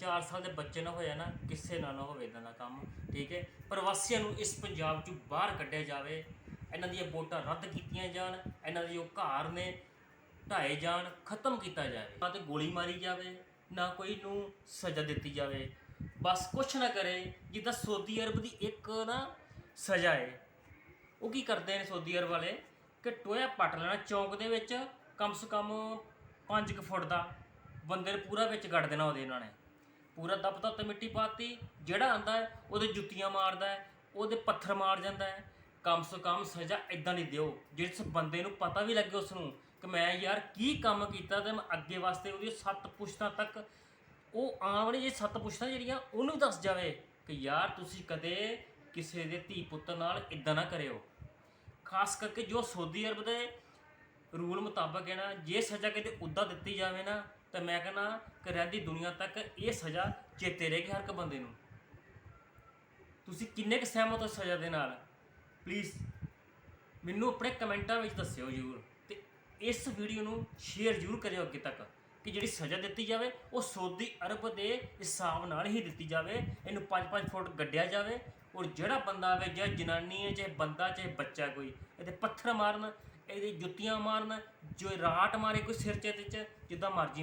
4 ਸਾਲ ਦੇ ਬੱਚੇ ਨਾਲ ਹੋਇਆ ਨਾ, ਕਿਸੇ ਨਾਲ ਨਾ ਹੋਵੇ ਇਦਾਂ ਦਾ ਕੰਮ, ਠੀਕ ਹੈ? ਪ੍ਰਵਾਸੀਆਂ ਨੂੰ ਇਸ ਪੰਜਾਬ ਚੋਂ ਬਾਹਰ ਕੱਢਿਆ ਜਾਵੇ, ਇਹਨਾਂ ਦੀਆਂ ਵੋਟਾਂ ਰੱਦ ਕੀਤੀਆਂ ਜਾਣ, ਇਹਨਾਂ ਦੇ ਜੋ ਘਰ ਨੇ ਢਾਏ ਜਾਣ, ਖਤਮ ਕੀਤਾ ਜਾਵੇ। ਨਾ ਤੇ ਗੋਲੀ ਮਾਰੀ ਜਾਵੇ, ਨਾ ਕੋਈ ਨੂੰ ਸਜ਼ਾ ਦਿੱਤੀ ਜਾਵੇ। ਬਸ ਕੁਛ ਨਾ ਕਰੇ, ਜਿੱਦਾਂ ਸਾਊਦੀ ਅਰਬ ਦੀ ਇੱਕ ਨਾ ਸਜ਼ਾ ਹੈ। ਉਹ ਕੀ ਕਰਦੇ ਨੇ ਸਾਊਦੀ ਅਰਬ ਵਾਲੇ? ਕਿ ਟੋਇਆ ਪੱਟ ਲੈਣਾ ਚੌਂਕ ਦੇ ਵਿੱਚ, ਕਮ ਸੇ ਕਮ 5 ਫੁੱਟ ਦਾ, ਬੰਦੇ ਨੂੰ ਪੂਰਾ ਵਿੱਚ ਗੱਡ ਦੇਣਾ ਉਹਦੇ ਇਹਨਾਂ ਨੇ ਪੂਰਾ ਦੱਬਤਾ ਉੱਤੇ ਮਿੱਟੀ ਪਾਤੀ, ਜਿਹੜਾ ਆਂਦਾ ਹੈ, ਉਹਦੇ ਜੁੱਤੀਆਂ ਮਾਰਦਾ ਹੈ, ਉਹਦੇ ਪੱਥਰ ਮਾਰ ਜਾਂਦਾ ਹੈ। ਕਮ ਸੇ ਕਮ ਸਜ਼ਾ ਇਦਾਂ ਨਹੀਂ ਦਿਓ, ਜਿਸ ਬੰਦੇ ਨੂੰ ਪਤਾ ਵੀ ਲੱਗੇ ਉਸ ਨੂੰ ਕਿ ਮੈਂ ਯਾਰ ਕੀ ਕੰਮ ਕੀਤਾ ਤੇ ਮੈਂ ਅੱਗੇ ਵਾਸਤੇ ਉਹਦੀ ਸੱਤ ਪੁਸ਼ਤਾਂ ਤੱਕ, ਉਹ ਆਉਣ ਵਾਲੀ ਜੇ ਸੱਤ ਪੁਸ਼ਤਾਂ ਜਿਹੜੀਆਂ ਉਹਨੂੰ ਵੀ ਦੱਸ ਜਾਵੇ ਕਿ ਯਾਰ ਤੁਸੀਂ ਕਦੇ ਕਿਸੇ ਦੇ ਧੀ ਪੁੱਤ ਨਾਲ ਇਦਾਂ ਨਾ ਕਰਿਓ। ਖਾਸ ਕਰਕੇ ਜੋ ਸਾਊਦੀ ਅਰਬ ਦੇ ਰੂਲ ਮੁਤਾਬਕ ਹੈ ਨਾ, ਜੇ ਸਜ਼ਾ ਕਿਤੇ ਉੱਦਾਂ ਦਿੱਤੀ ਜਾਵੇ ਨਾ ਤਾਂ ਮੈਂ ਕਹਿੰਦਾ ਕਿ ਰਹਿੰਦੀ ਦੁਨੀਆ ਤੱਕ ਇਹ ਸਜ਼ਾ ਚੇਤੇ ਰਹੇਗੀ ਹਰ ਇੱਕ ਬੰਦੇ ਨੂੰ। ਤੁਸੀਂ ਕਿੰਨੇ ਕੁ ਸਹਿਮਤ ਹੋ ਸਜ਼ਾ ਦੇ ਨਾਲ? ਪਲੀਜ਼ ਮੈਨੂੰ ਆਪਣੇ ਕਮੈਂਟਾਂ ਵਿੱਚ ਦੱਸਿਓ ਜ਼ਰੂਰ ਤੇ ਇਸ ਵੀਡੀਓ ਨੂੰ ਸ਼ੇਅਰ ਜ਼ਰੂਰ ਕਰਿਓ ਅੱਗੇ ਤੱਕ ਕਿ ਜਿਹੜੀ ਸਜ਼ਾ ਦਿੱਤੀ ਜਾਵੇ, ਉਹ ਸਊਦੀ ਅਰਬ ਦੇ ਹਿਸਾਬ ਨਾਲ ਹੀ ਦਿੱਤੀ ਜਾਵੇ, ਇਹਨੂੰ 5-5 ਫੁੱਟ ਗੱਡਿਆ ਜਾਵੇ ਔਰ ਜਿਹੜਾ ਬੰਦਾ ਆਵੇ ਜਾਂ ਜਨਾਨੀ ਹੈ, ਚਾਹੇ ਬੰਦਾ, ਚਾਹੇ ਬੱਚਾ ਕੋਈ, ਇਹਦੇ ਪੱਥਰ ਮਾਰਨ, ਇਹਦੀ ਜੁੱਤੀਆਂ ਮਾਰਨ, ਜੋ ਰਾਟ ਮਾਰੇ ਕੋਈ ਸਿਰ 'ਚ 'ਚ, ਜਿੱਦਾਂ ਮਰਜ਼ੀ